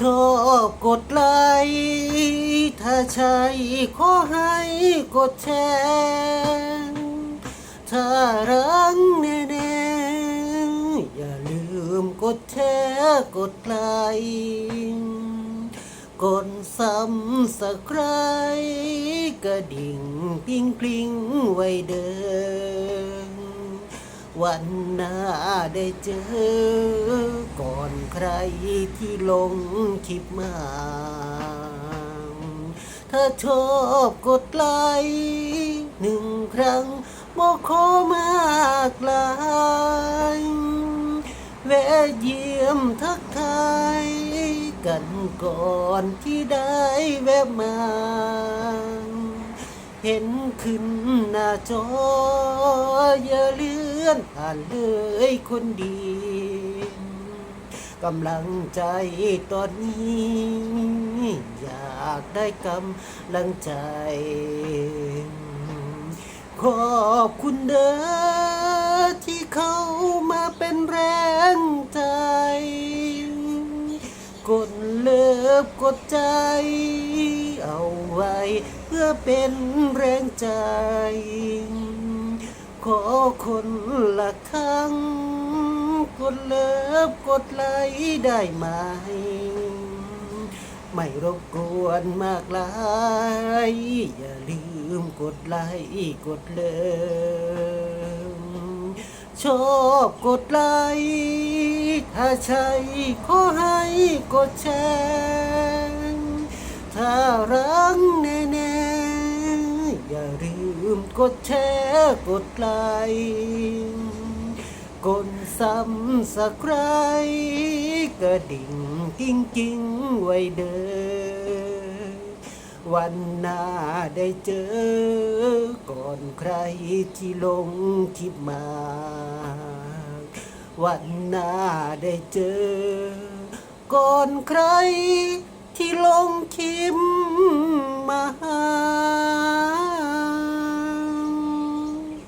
ชอบกดไลค์ถ้าใช่ขอให้กดแชร์ถ้ารังแน่ๆอย่าลืมกดแชร์กดไลค์กดซ้ำสไครกระดิ่งปิ้งกลิ้งไว้เดิม วันหน้าได้เจอ ก่อนใครที่ลงคลิปมา ถ้าชอบกดไลค์หนึ่งครั้งบอกขอมากลายแวะเยี่ยมทักทายกันก่อนที่ได้แวะมาเห็นขึ้นหน้าจออย่าลื่ อนผ่านเลยคนดีกำลังใจตอนนี้ อยากได้กำลังใจ ขอบคุณเด้อที่เขามาเป็นแรงใจ กดเลิฟกดใจ เอาไว้เพื่อเป็นแรงใจ ขอคนละครั้ง กดเลิฟกดไลค์ได้ไหม ไม่รบกวนมากลาย อย่าลืมกดไลค์กดเลิฟชอบกดไลค์ถ้าใช่ขอให้กดแชร์ ลืมกดแชร์กดไลค์กดซ้ำสักใครกระดิ่งกิ้งกิ้งไว้เด้อวันหน้าได้เจอ ก่อนใครที่ลงคลิปมา วันหน้าได้เจอ ก่อนใครที่ลงคิม